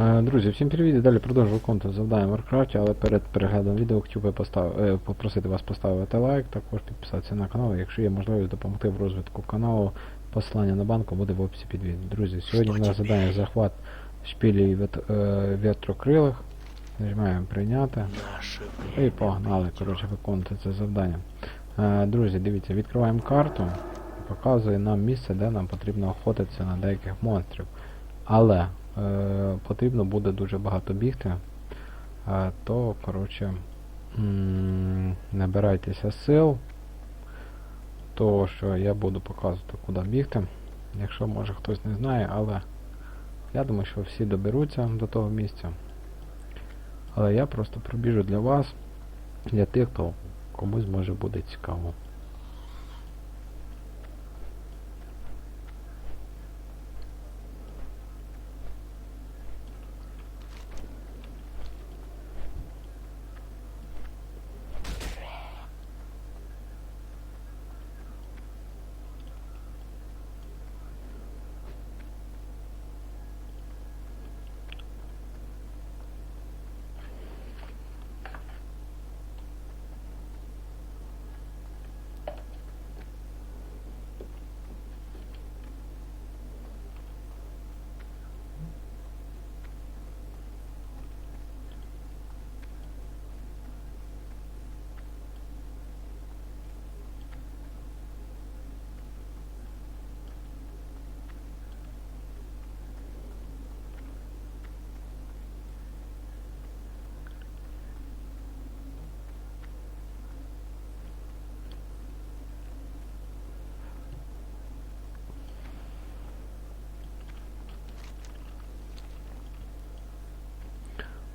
Е, Друзі, всім привіт! І Далі продовжую виконувати завдання в Warcraft, але перед переглядом відео хотів би постав... е, попросити вас поставити лайк, також підписатися на канал, якщо є можливість допомогти в розвитку каналу. Посилання на банку буде в описі під відео. Друзі, сьогодні у нас завдання захват шпілі вет... е, вітрокрилих. Нажимаємо прийняти. І погнали, коротше, виконувати це завдання. Друзі, дивіться, відкриваємо карту показує нам місце, де нам потрібно охотитися на деяких монстрів. Але потрібно буде дуже багато бігти. Е, то, коротше, набирайтеся сил. То, що я буду показувати, куди бігти. Якщо може хтось не знає, але я думаю, що всі доберуться до того місця. Але я просто пробіжу для вас, для тих, хто комусь може буде цікаво.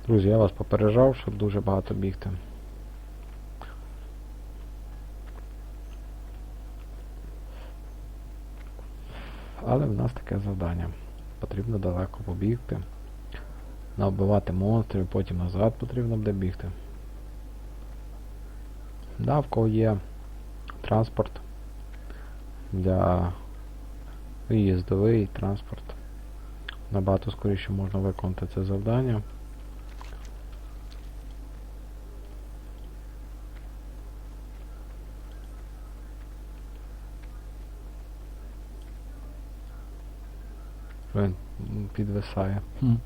Друзі, я вас попереджав, щоб дуже багато бігти. Але в нас таке завдання. Потрібно далеко побігти. Набивати монстрів, потім назад потрібно буде бігти. Да, в кого є транспорт для виїздовий транспорт. Набагато скоріше можна виконати це завдання. Bem, pido a saia. Hum.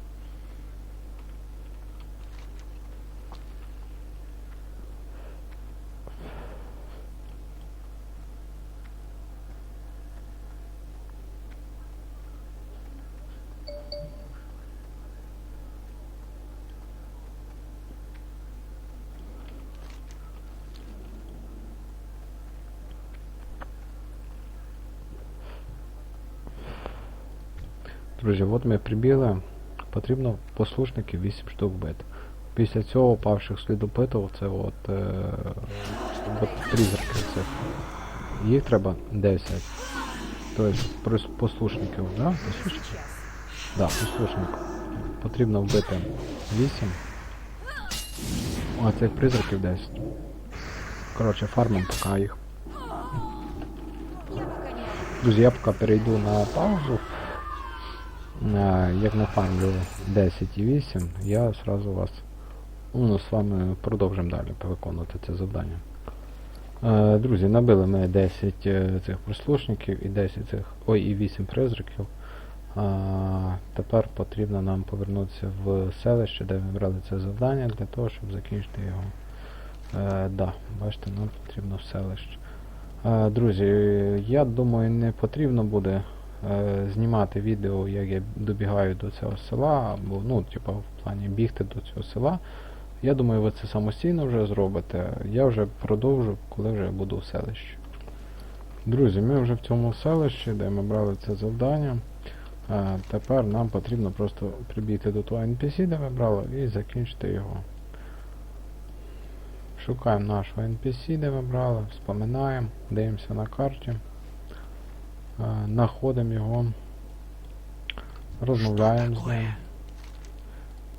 Друзі, от ми прибіли. Потрібно послушників 8 штук бити. Після цього павших слідопитів це от, е, призраки цих. Їх треба 10. Тобто послушників, да? Послушників? Да, послушників. Потрібно вбити 8. А цих призраків 10. Коротше, фармим поки їх. Друзі, я поки перейду на паузу. Е, Як нафармлю 10 і 8, я сразу вас ну, з вами продовжимо далі виконувати це завдання. Е, Друзі, набили ми 10 е, цих прослушників і 10 цих. Ой, і 8 призраків. Тепер потрібно нам повернутися в селище, де ми брали це завдання, для того, щоб закінчити його. Да, бачите, нам потрібно в селище. Друзі, я думаю, не потрібно буде знімати відео, як я добігаю до цього села, або, ну, типу, в плані бігти до цього села. Я думаю, ви це самостійно вже зробите. Я вже продовжу, коли вже буду в селищі. Друзі, ми вже в цьому селищі, де ми брали це завдання. Е, тепер нам потрібно просто прибігти до того NPC, де ми брали, і закінчити його. Шукаємо нашого NPC, де ми брали, вспоминаємо, дивимося на карті. Знаходимо його, розмовляємо з ним.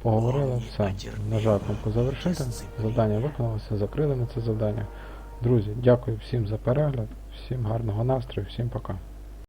Поговорили, все. На жаль, кнопку завершити. Завдання виконалося, закрили ми це завдання. Друзі, дякую всім за перегляд, всім гарного настрою, всім пока.